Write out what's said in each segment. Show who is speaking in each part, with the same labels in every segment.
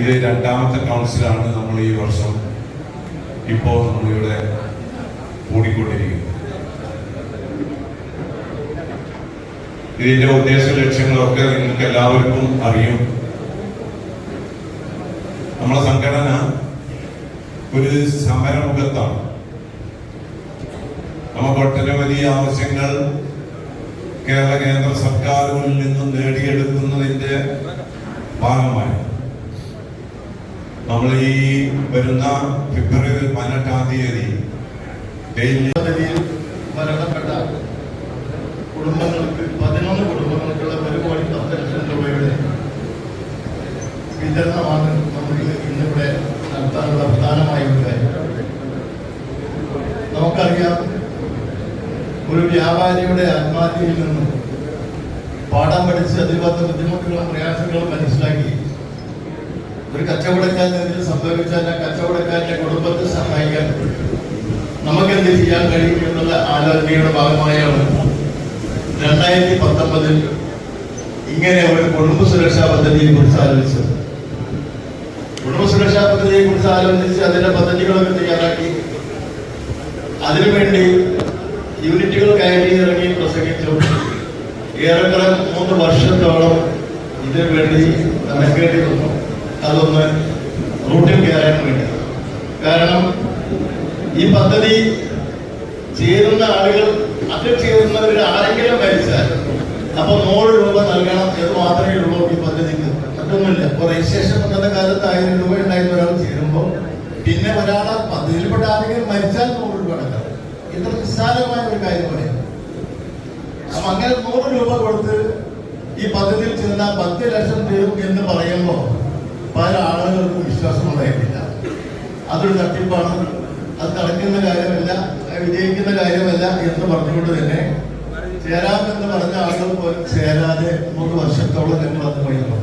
Speaker 1: ഇത് രണ്ടാമത്തെ കൗൺസിലാണ് നമ്മൾ ഈ വർഷം ഇപ്പോൾ നമ്മളിവിടെ കൂടിക്കൊണ്ടിരിക്കുന്നത്. ഇതിന്റെ ഉദ്ദേശ ലക്ഷ്യങ്ങളൊക്കെ നിങ്ങൾക്ക് എല്ലാവർക്കും അറിയും. നമ്മളെ സംഘടന ഒരു സമരമുഖത്താണ്. നമുക്ക് ഒട്ടനവധി ആവശ്യങ്ങൾ കേരള കേന്ദ്ര സർക്കാരുകളിൽ നിന്നും നേടിയെടുക്കുന്നതിന്റെ ഭാഗമായി. നമ്മൾ ഈ വരുന്ന ഫെബ്രുവരി പതിനെട്ടാം തീയതി
Speaker 2: മരണപ്പെട്ട കുടുംബങ്ങൾക്ക് പതിനൊന്ന് കുടുംബങ്ങൾക്കുള്ള ഒരു കോടി പത്ത് ലക്ഷം രൂപയുടെ വിതരണമാണ് നമുക്ക് ഇന്നിവിടെ നടത്താനുള്ള പ്രധാനമായ ഒരു കാര്യം. നമുക്കറിയാം ഒരു വ്യാപാരിയുടെ ആത്മഹത്യയിൽ നിന്നും പാഠം പഠിച്ച് അതിൽ വന്ന ബുദ്ധിമുട്ടുകളും പ്രയാസങ്ങളും മനസ്സിലാക്കി ഒരു കച്ചവടക്കാരന് എന്തെങ്കിലും സംഭവിച്ചാൽ ആ കച്ചവടക്കാരന്റെ കുടുംബത്തെ സഹായിക്കാൻ നമുക്ക് എന്ത് ചെയ്യാൻ കഴിയും എന്നുള്ള ആലോചനയുടെ ഭാഗമായാണ് രണ്ടായിരത്തി പത്തൊമ്പതിൽ ഇങ്ങനെ ഒരു കുടുംബ സുരക്ഷാ പദ്ധതിയെ കുറിച്ച് ആലോചിച്ചത്. കുടുംബ സുരക്ഷാ പദ്ധതിയെ കുറിച്ച് ആലോചിച്ച് അതിന്റെ പദ്ധതികളൊക്കെ തയ്യാറാക്കി. അതിനുവേണ്ടി യൂണിറ്റുകൾ കയറി ഇറങ്ങി പ്രസംഗിച്ചു. ഏറെക്കുറെ മൂന്ന് വർഷത്തോളം ഇതിനു വേണ്ടി നടക്കേണ്ടി വന്നു. അതൊന്ന് റൂട്ടിൽ കയറാൻ വേണ്ടി. കാരണം ഈ പദ്ധതി ചേരുന്ന ആളുകൾ അതിൽ ചേരുന്നവരിൽ ആരെങ്കിലും മരിച്ചാൽ അപ്പൊ നൂറ് രൂപ നൽകണം എന്ന് മാത്രമേ ഉള്ളൂ ഈ പദ്ധതിക്ക്. മറ്റൊന്നുമില്ല. ഇപ്പൊ രജിസ്ട്രേഷൻ പദ്ധതി കാലത്ത് ആയിരം രൂപ ഉണ്ടായിരുന്ന ഒരാൾ ചേരുമ്പോൾ പിന്നെ ഒരാൾ പദ്ധതിയിൽപ്പെട്ട ആരെങ്കിലും മരിച്ചാൽ നൂറ് രൂപ അടക്കണം ഇത്ര നിസ്സാരമായ ഒരു കാര്യമാണ് അപ്പൊ അങ്ങനെ നൂറ് രൂപ കൊടുത്ത് ഈ പദ്ധതിയിൽ ചെന്ന പത്ത് ലക്ഷം തീരും എന്ന് പറയുമ്പോൾ പല ആളുകൾക്കും വിശ്വാസം ഉണ്ടായിട്ടില്ല. അതൊരു തട്ടിപ്പാണ്. അത് നടക്കുന്ന കാര്യമല്ല വിജയിക്കുന്ന കാര്യമല്ല എന്ന് പറഞ്ഞുകൊണ്ട് തന്നെ ചേരാമെന്ന് പറഞ്ഞ ആളുകൾ പോലും ചേരാതെ മൂന്ന് വർഷത്തോളം ഞങ്ങൾ അത് നടന്നു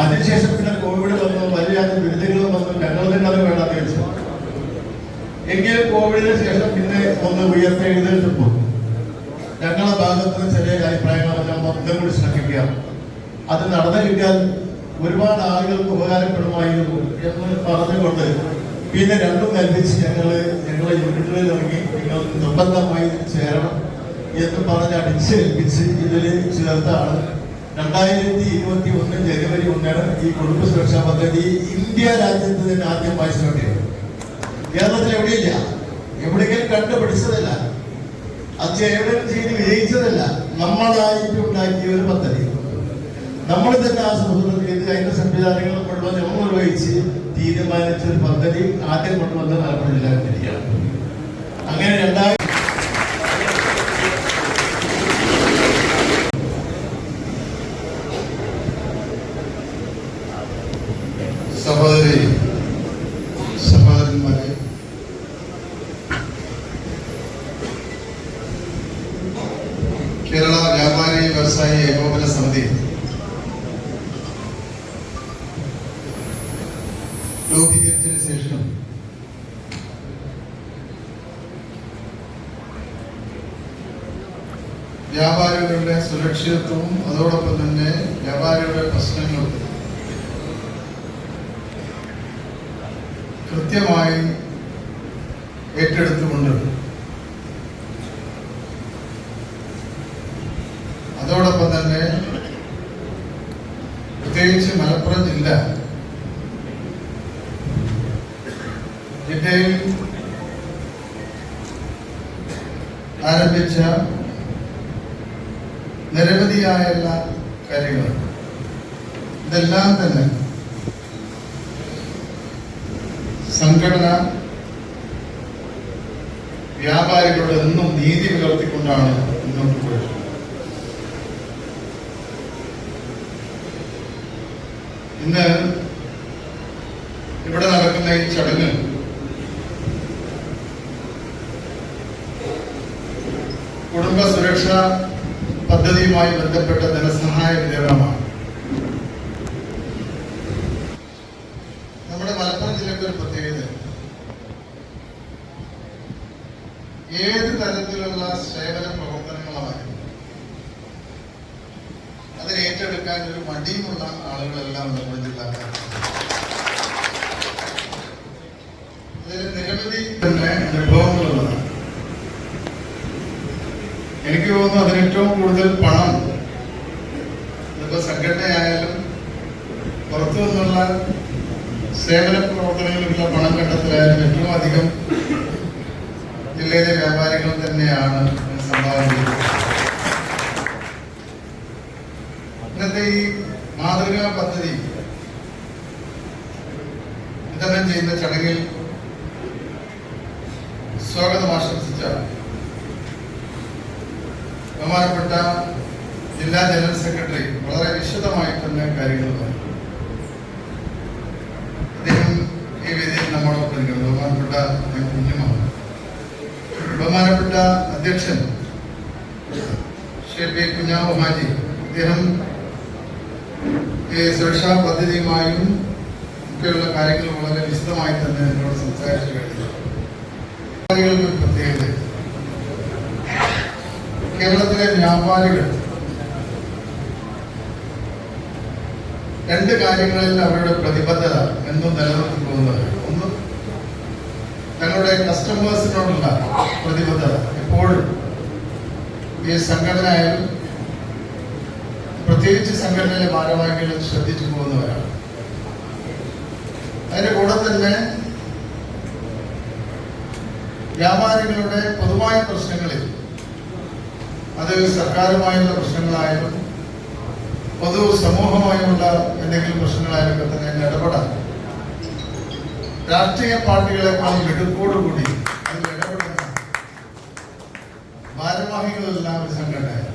Speaker 2: അതിനുശേഷം പിന്നെ കോവിഡ് വന്നു വലിയ ദുരിതങ്ങൾ വന്നു ഞങ്ങൾ തന്നെ അത് വെച്ചു എങ്കിൽ കോവിഡിന് ശേഷം പിന്നെ ഒന്ന് ഉയർത്തെഴുന്നേറ്റപ്പോൾ ഞങ്ങളുടെ ഭാഗത്ത് ചെറിയ അഭിപ്രായങ്ങൾ നമ്മൾ ഒന്നും കൂടി അത് നടന്നു കിട്ടിയാൽ ഒരുപാട് ആളുകൾക്ക് ഉപകാരപ്പെടുമായിരുന്നു എന്ന് പറഞ്ഞുകൊണ്ട് പിന്നെ രണ്ടും കൽപ്പിച്ച് ഞങ്ങൾ ഞങ്ങളെ യൂണിറ്റുകളിൽ ഇറങ്ങി നിങ്ങൾ നിർബന്ധമായി ചേരണം എന്ന് പറഞ്ഞ് അടിച്ചേൽപ്പിച്ച് ഇതിൽ ചേർത്താണ്. രണ്ടായിരത്തി ഇരുപത്തി ഒന്ന് ജനുവരി ഒന്നിന് ഈ കുടുംബ സുരക്ഷാ പദ്ധതി ഇന്ത്യ രാജ്യത്ത് തന്നെ ആദ്യമായി ശ്രമിക്കുന്നത് കേരളത്തിൽ എവിടെയില്ല? എവിടെയെങ്കിലും കണ്ടുപിടിച്ചതല്ല. അത് എവിടെ ചെയ്ത് വിജയിച്ചതല്ല. നമ്മളായിട്ട് ഉണ്ടാക്കിയ ഒരു പദ്ധതി. നമ്മൾ തന്നെ ആ ആസൂത്രണം ചെയ്ത് അതിന്റെ സംവിധാനങ്ങൾ കൊണ്ടുവന്ന് നമ്മൾ നിർവഹിച്ച് തീരുമാനിച്ച ഒരു പദ്ധതി ആദ്യം കൊണ്ടുവന്ന മലപ്പുറം ജില്ലാ കമ്മിറ്റിയാണ്. അങ്ങനെ രണ്ടായിരം
Speaker 3: സഹോദരി സഹോദരന്മാരെ കേരള വ്യാപാരി വ്യവസായി ഏകോപന സമിതി രൂപീകരിച്ചതിന് ശേഷം വ്യാപാരികളുടെ സുരക്ഷിതത്വവും അതോടൊപ്പം തന്നെ വ്യാപാരികളുടെ പ്രശ്നങ്ങളും. കൃത്യമായി ഏറ്റെടുത്തുകൊണ്ട് അതോടൊപ്പം തന്നെ പ്രത്യേകിച്ച് മലപ്പുറം ജില്ല ജില്ലയിൽ ആരംഭിച്ച നിരവധിയായുള്ള കാര്യങ്ങൾ. ഇതെല്ലാം തന്നെ സംഘടന വ്യാപാരികളോട് എന്നും നീതി പുലർത്തിക്കൊണ്ടാണ് മുന്നോട്ട് പോയത്. ഇന്ന് ഇവിടെ നടക്കുന്ന ഈ ചടങ്ങ് കുടുംബ സുരക്ഷാ പദ്ധതിയുമായി ബന്ധപ്പെട്ട ധനസഹായ വിതരണമാണ്. നമ്മുടെ മലപ്പുറം ജില്ലയ്ക്ക് ഒരു പ്രത്യേകത. ഏത് തരത്തിലുള്ള സേവന പ്രവർത്തനങ്ങളായാലും അതിന് ഏറ്റെടുക്കാൻ ഒരു മടിയുമുള്ള ആളുകളെല്ലാം നമ്മുടെ ജില്ലക്കാർ. ഇതിൽ നിരവധി തന്നെ അനുഭവങ്ങളുള്ളതാണ്. എനിക്ക് തോന്നുന്നു അതിന് ഏറ്റവും കൂടുതൽ പണം ഇതിപ്പോ സംഘടനയായാലും പുറത്തു നിന്നുള്ള സേവന പ്രവർത്തനങ്ങളിലുള്ള പണം കണ്ടെത്തലായാലും ഏറ്റവും അധികം ജില്ലയിലെ വ്യാപാരികൾ തന്നെയാണ് സംഭാവന ചെയ്തത് ഇന്നത്തെ ഈ മാതൃകാ പദ്ധതി വിതരണം ചെയ്യുന്ന ചടങ്ങിൽ സ്വാഗതം ആശംസിച്ച ബഹുമാനപ്പെട്ട ജില്ലാ ജനറൽ സെക്രട്ടറി വളരെ വിശദമായി തന്നെ കാര്യങ്ങൾ പറഞ്ഞു അദ്ദേഹം ഈ വേദിയിൽ നമ്മോടൊപ്പം ഇരിക്കുന്നു ബഹുമാനപ്പെട്ട എം. കുഞ്ഞുമാണ് ബഹുമാനപ്പെട്ട അധ്യക്ഷൻ ശ്രീ പി കുഞ്ഞാമു ഹാജി അദ്ദേഹം സുരക്ഷാ പദ്ധതിയുമായും ഒക്കെയുള്ള കാര്യങ്ങൾ വളരെ വിശദമായി തന്നെ എന്നോട് സംസാരിച്ചു കഴിഞ്ഞു. പ്രത്യേകത. കേരളത്തിലെ വ്യാപാരികൾ രണ്ട് കാര്യങ്ങളിൽ അവരുടെ പ്രതിബദ്ധത എന്നും നിലനിർത്തി പോകുന്നത് ഒന്ന് തങ്ങളുടെ കസ്റ്റമേഴ്സിനോടുള്ള പ്രതിബദ്ധത എപ്പോഴും ഈ സംഘടന ആയാലും പ്രത്യേകിച്ച് സംഘടനയിലെ ഭാരവാഹികൾ ശ്രദ്ധിച്ചു പോകുന്നവരാണ്. അതിന്റെ കൂടെ തന്നെ വ്യാപാരികളുടെ പൊതുവായ പ്രശ്നങ്ങളിൽ അത് സർക്കാരുമായുള്ള പ്രശ്നങ്ങളായാലും പൊതു സമൂഹമായുള്ള എന്തെങ്കിലും പ്രശ്നങ്ങളായാലും ഒക്കെ തന്നെ ഇടപെടാൻ രാഷ്ട്രീയ പാർട്ടികളെക്കാൾ മിടുക്കോടുകൂടി അതിൽ ഇടപെടുന്ന ഭാരവാഹികളെല്ലാം ഒരു സംഘടനയാണ്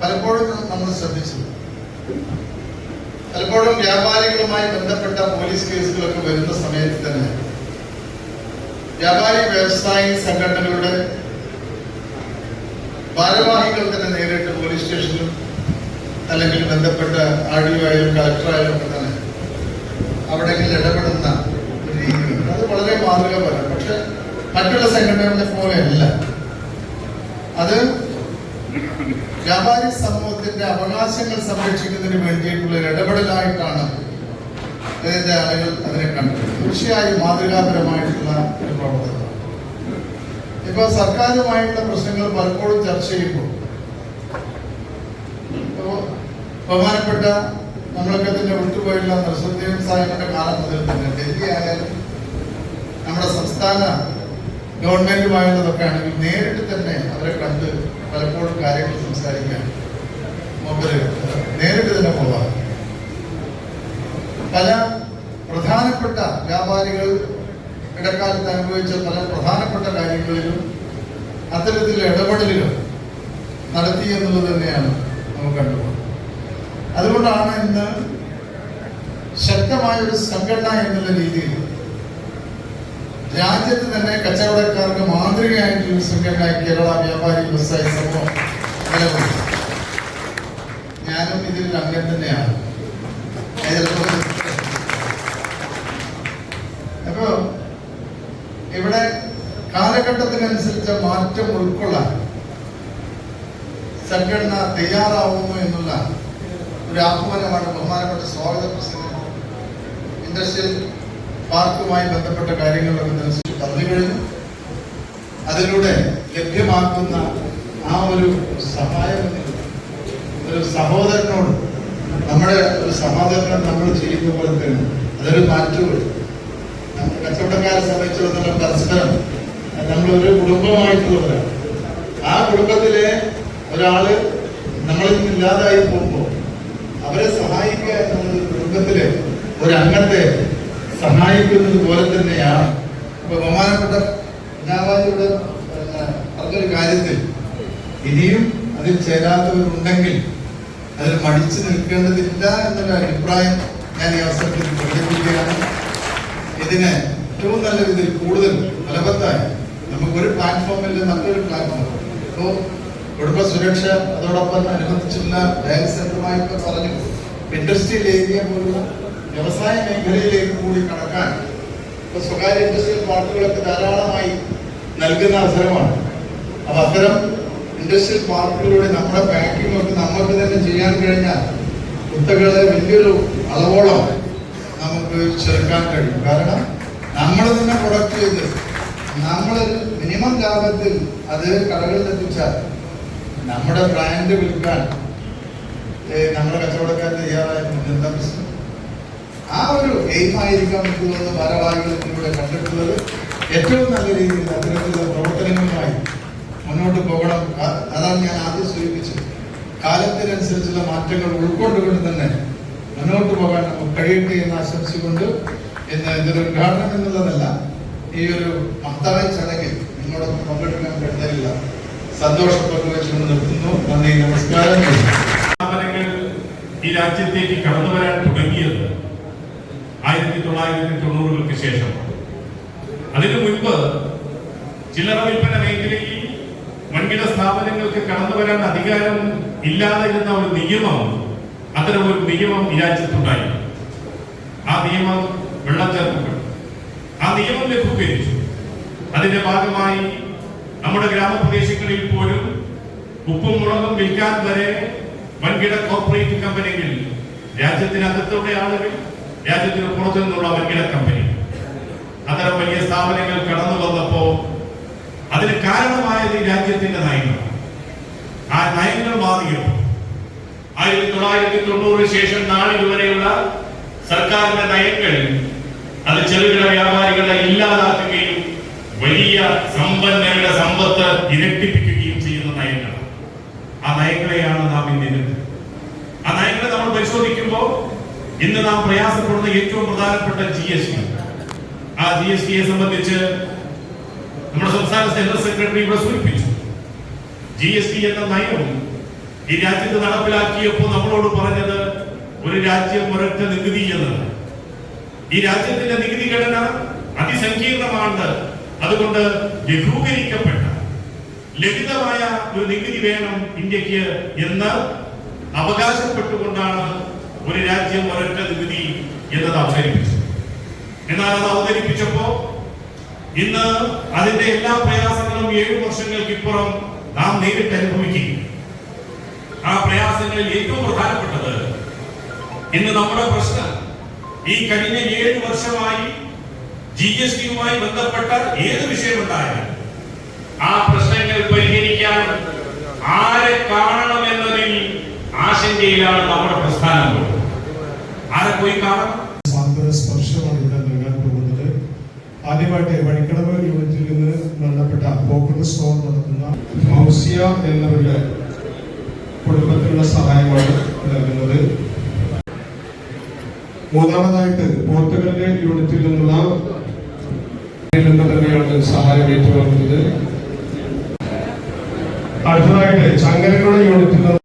Speaker 3: പലപ്പോഴും നമ്മൾ ശ്രദ്ധിച്ചു. പലപ്പോഴും വ്യാപാരികളുമായി ബന്ധപ്പെട്ട പോലീസ് കേസുകളൊക്കെ വരുന്ന സമയത്ത് തന്നെ വ്യാപാരി വ്യവസായി സംഘടനകളുടെ ഭാരവാഹികൾ തന്നെ നേരിട്ട് പോലീസ് സ്റ്റേഷനിലും അല്ലെങ്കിൽ ബന്ധപ്പെട്ട ആർ ഡി ആയാലും കളക്ടറായാലും ഒക്കെ തന്നെ അവിടെയെങ്കിലും ഇടപെടുന്ന വളരെ മാതൃകപരം പക്ഷെ മറ്റുള്ള സംഘടനകളെ പോലെയല്ല അത് വ്യാപാരി സമൂഹത്തിന്റെ അവകാശങ്ങൾ സംരക്ഷിക്കുന്നതിന് വേണ്ടിയിട്ടുള്ള ഒരു ഇടപെടലായിട്ടാണ് ഇതിന്റെ ആളുകൾ അതിനെ കണ്ടത്. തീർച്ചയായും മാതൃകാപരമായിട്ടുള്ള ഒരു പ്രവർത്തനം. ഇപ്പൊ സർക്കാരുമായിട്ടുള്ള പ്രശ്നങ്ങൾ പലപ്പോഴും ചർച്ച ചെയ്യുമ്പോൾ ബഹുമാനപ്പെട്ട നമ്മളൊക്കെ തന്നെ വിട്ടുപോയുള്ള നരസിംഹദേവൻ സാഹിബിന്റെ കാലം മുതൽ തന്നെ. ഡൽഹി ആയാലും നമ്മുടെ സംസ്ഥാന ഗവൺമെന്റുമായുള്ളതൊക്കെയാണെങ്കിൽ നേരിട്ട് തന്നെ അവരെ കണ്ട് പലപ്പോഴും കാര്യങ്ങൾ സംസാരിക്കാൻ മൂപ്പര് നേരിട്ട് തന്നെ പോവാം. പല പ്രധാനപ്പെട്ട വ്യാപാരികൾ ഇടക്കാലത്ത് അനുഭവിച്ച പല പ്രധാനപ്പെട്ട കാര്യങ്ങളിലും അത്തരത്തിലുള്ള ഇടപെടലുകൾ നടത്തി എന്നുള്ളത് തന്നെയാണ് നമുക്ക് കണ്ടുപോകുന്നത്. അതുകൊണ്ടാണ് ഇന്ന് ശക്തമായ ഒരു സംഘടന എന്നുള്ള രീതിയിൽ രാജ്യത്ത് തന്നെ കച്ചവടക്കാർക്ക് മാതൃകയായിട്ടുള്ള സംഘടന കേരള വ്യാപാരി വ്യവസായ നിലകൊള്ളുന്നു ഞാനും ഇതിൽ അംഗം തന്നെയാണ്. അപ്പോ ഇവിടെ കാലഘട്ടത്തിനനുസരിച്ച മാറ്റം ഉൾക്കൊള്ളാൻ സംഘടന തയ്യാറാവുന്നു എന്നുള്ള ഒരു ആഹ്വാനമാണ് ബഹുമാനപ്പെട്ട സ്വാഗത പ്രസംഗം ഇൻഡസ്ട്രിയൽ പാർക്കുമായി ബന്ധപ്പെട്ട കാര്യങ്ങളൊക്കെ നിരസിച്ച് പറഞ്ഞു കഴിഞ്ഞു. അതിലൂടെ ലഭ്യമാക്കുന്ന ആ ഒരു സഹായം ഒരു സഹോദരനോട് നമ്മുടെ ഒരു സഹോദരനെ നമ്മൾ ചെയ്യുന്ന പോലെ തന്നെ അതൊരു നമ്മുടെ കച്ചവടക്കാരെ സംബന്ധിച്ചിടത്തോളം പരസ്പരം നമ്മളൊരു കുടുംബമായിട്ടുള്ളവരാണ് ആ കുടുംബത്തിലെ ഒരാൾ നമ്മളിൽ നിന്ന് ഇല്ലാതായി പോകുമ്പോൾ അവരെ സഹായിക്കുക എന്നുള്ളത് കുടുംബത്തിലെ ഒരു അംഗത്തെ സഹായിക്കുന്നത് പോലെ തന്നെയാണ്. ഇപ്പൊ ബഹുമാനപ്പെട്ട പിന്നാവാജിയുടെ പറഞ്ഞൊരു കാര്യത്തിൽ ഇനിയും അതിൽ ചേരാത്തവരുണ്ടെങ്കിൽ അതിൽ മടിച്ചു നിൽക്കേണ്ടതില്ല എന്നൊരു അഭിപ്രായം ഞാൻ ഈ അവസരത്തിൽ പ്രകടിപ്പിക്കുകയാണ്. ഇതിന് ഏറ്റവും നല്ല രീതിയിൽ കൂടുതൽ ഫലവത്തായി നമുക്കൊരു പ്ലാറ്റ്ഫോമിൽ നല്ലൊരു പ്ലാറ്റ്ഫോം ഇപ്പോൾ കുടുംബ സുരക്ഷ അതോടൊപ്പം അനുബന്ധിച്ചുള്ള ഡയൽ സെന്ററുമായിട്ട് പറഞ്ഞു ഇൻഡസ്ട്രിയൽ ഏരിയ പോലുള്ള വ്യവസായ മേഖലയിലേക്ക് കൂടി കടക്കാൻ ഇപ്പൊ സ്വകാര്യ ഇൻഡസ്ട്രിയൽ പാർക്കുകളൊക്കെ ധാരാളമായി നൽകുന്ന അവസരമാണ്. അപ്പൊ അത്തരം ഇൻഡസ്ട്രിയൽ പാർക്കുകളിലൂടെ നമ്മുടെ പാക്കിംഗ് ഒക്കെ നമുക്ക് തന്നെ ചെയ്യാൻ കഴിഞ്ഞാൽ കുത്തകളെ വലിയൊരു അളവോളം നമുക്ക് ചെറുക്കാൻ കഴിയും. കാരണം നമ്മൾ തന്നെ പ്രൊഡക്റ്റ് ചെയ്ത് നമ്മൾ മിനിമം ലാഭത്തിൽ അത് കടകളിൽ എത്തിച്ചാൽ നമ്മുടെ ബ്രാൻഡ് വിൽക്കാൻ നമ്മുടെ കച്ചവടക്കാർ തയ്യാറായിരുന്നു എന്താ പ്രശ്നം ആ ഒരു എയിമായിരിക്കാം എനിക്ക് തോന്നുന്നു ഭാരവാഹികളിലൂടെ കണ്ടിട്ടുള്ളത് ഏറ്റവും നല്ല രീതിയിൽ അത്തരത്തിലുള്ള പ്രവർത്തനങ്ങളുമായി മുന്നോട്ട് പോകണം. അതാണ് ഞാൻ ആദ്യം സൂചിപ്പിച്ചത്. കാലത്തിനനുസരിച്ചുള്ള മാറ്റങ്ങൾ ഉൾക്കൊണ്ടുകൊണ്ട് തന്നെ മുന്നോട്ട് പോകാൻ നമുക്ക് കഴിയട്ടെ എന്ന് ആശംസിച്ചുകൊണ്ട് ഇന്ന് ഇതൊരു ഉദ്ഘാടനം എന്നുള്ളതല്ല ഈ ഒരു മഹത്തായ ചടങ്ങിൽ നിങ്ങളോടൊപ്പം പങ്കെടുക്കാൻ കഴിഞ്ഞതില്ല സന്തോഷം പങ്കുവെച്ചുകൊണ്ട് നിർത്തുന്നു. നന്ദി നമസ്കാരം.
Speaker 4: സ്ഥാപനങ്ങൾ ഈ രാജ്യത്തേക്ക് കടന്നു വരാൻ തുടങ്ങിയത് ആയിരത്തി തൊള്ളായിരത്തി തൊണ്ണൂറുകൾക്ക് ശേഷം. അതിനു മുൻപ് ചില്ലറ വിൽപ്പന മേഖലയിൽ വൻകിട സ്ഥാപനങ്ങൾക്ക് കടന്നു വരാൻ അധികാരം ഇല്ലാതിരുന്ന ഒരു നിയമം അത്തരം ഒരു നിയമം ഈ രാജ്യത്തുണ്ടായി. ആ നിയമം വെള്ളച്ചേർക്കപ്പെട്ടു ആ നിയമം ലഘൂകരിച്ചു. അതിന്റെ ഭാഗമായി നമ്മുടെ ഗ്രാമപ്രദേശങ്ങളിൽ പോലും ഉപ്പും മുളകും വിൽക്കാൻ വരെ വൻകിട കോർപ്പറേറ്റ് കമ്പനികൾ രാജ്യത്തിനകത്തുള്ള ആളുകൾ രാജ്യത്തിന് പുറത്തു നിന്നുള്ള വൻകിട കമ്പനി. അത്തരം വലിയ സ്ഥാപനങ്ങൾ കടന്നു വന്നപ്പോ അതിന് കാരണമായത് ഈ രാജ്യത്തിന്റെ നയങ്ങൾ ആ നയങ്ങൾ മാറിയപ്പോൾ ആയിരത്തി തൊള്ളായിരത്തി തൊണ്ണൂറിന് ശേഷം നാളിതുവരെയുള്ള സർക്കാരിന്റെ നയങ്ങൾ അത് ചെറുകിട വ്യാപാരികളെ ഇല്ലാതാക്കുകയും വലിയ സമ്പന്നരുടെ സമ്പത്ത് ഇരട്ടിപ്പിക്കുകയും ചെയ്യുന്ന നയങ്ങൾ ആ നയങ്ങളെയാണ് നാം ഇന്ന് ആ നയങ്ങളെ നമ്മൾ പരിശോധിക്കുമ്പോൾ ഇന്ന് നാം പ്രയാസപ്പെടുന്ന ഏറ്റവും പ്രധാനപ്പെട്ട ജി എസ് ടി ആ ജി എസ് ടിയെ സംബന്ധിച്ച് നമ്മുടെ സംസ്ഥാന ജനറൽ സെക്രട്ടറി ഇവിടെ സൂചിപ്പിച്ചു. ജി എസ് ടി എന്ന നയം ഈ രാജ്യത്ത് നടപ്പിലാക്കിയപ്പോൾ നമ്മളോട് പറഞ്ഞത് ഒരു രാജ്യം ഒരൊറ്റ നികുതി എന്നത് ഈ രാജ്യത്തിന്റെ നികുതി ഘടന അതിസങ്കീർണമാണ് അതുകൊണ്ട് ലഘൂകരിക്കപ്പെട്ട ലളിതമായ ഒരു നികുതി വേണം ഇന്ത്യയ്ക്ക് എന്ന് അവകാശപ്പെട്ടുകൊണ്ടാണ് ഒരു രാജ്യം ഒരൊറ്റ നികുതി എന്നത് അവതരിപ്പിച്ചു എന്നാൽ അത് അവതരിപ്പിച്ചപ്പോ ഇന്ന് അതിന്റെ എല്ലാ പ്രയാസങ്ങളും ഏഴു വർഷങ്ങൾക്ക് ഇപ്പുറം നാം നേരിട്ട് അനുഭവിക്കും ആ പ്രയാസങ്ങളിൽ ഏറ്റവും പ്രധാനപ്പെട്ടത് ഇന്ന് നമ്മുടെ പ്രശ്നം ഈ കഴിഞ്ഞ ഏഴ് വർഷമായി ജി എസ് ടിയുമായി ബന്ധപ്പെട്ട ഏത് വിഷയമുണ്ടായാലും ആ പ്രശ്നങ്ങൾ പരിഹരിക്കാൻ ആരെ കാണണമെന്നതിൽ ആശങ്കയിലാണ് നമ്മുടെ പ്രസ്ഥാനം. ആരെ പോയി
Speaker 5: കാണാം? സ്പർശമാണ് ആദ്യമായിട്ട് മൂന്നാമതായിട്ട് പോർത്തുഗലിലെ യൂണിറ്റിൽ നിന്നുള്ള നിന്ന് തന്നെയാണ് സഹായം ഏറ്റുവാങ്ങുന്നത്. അടുത്തതായിട്ട് ചങ്ങരക്കുള യൂണിറ്റിൽ നിന്ന്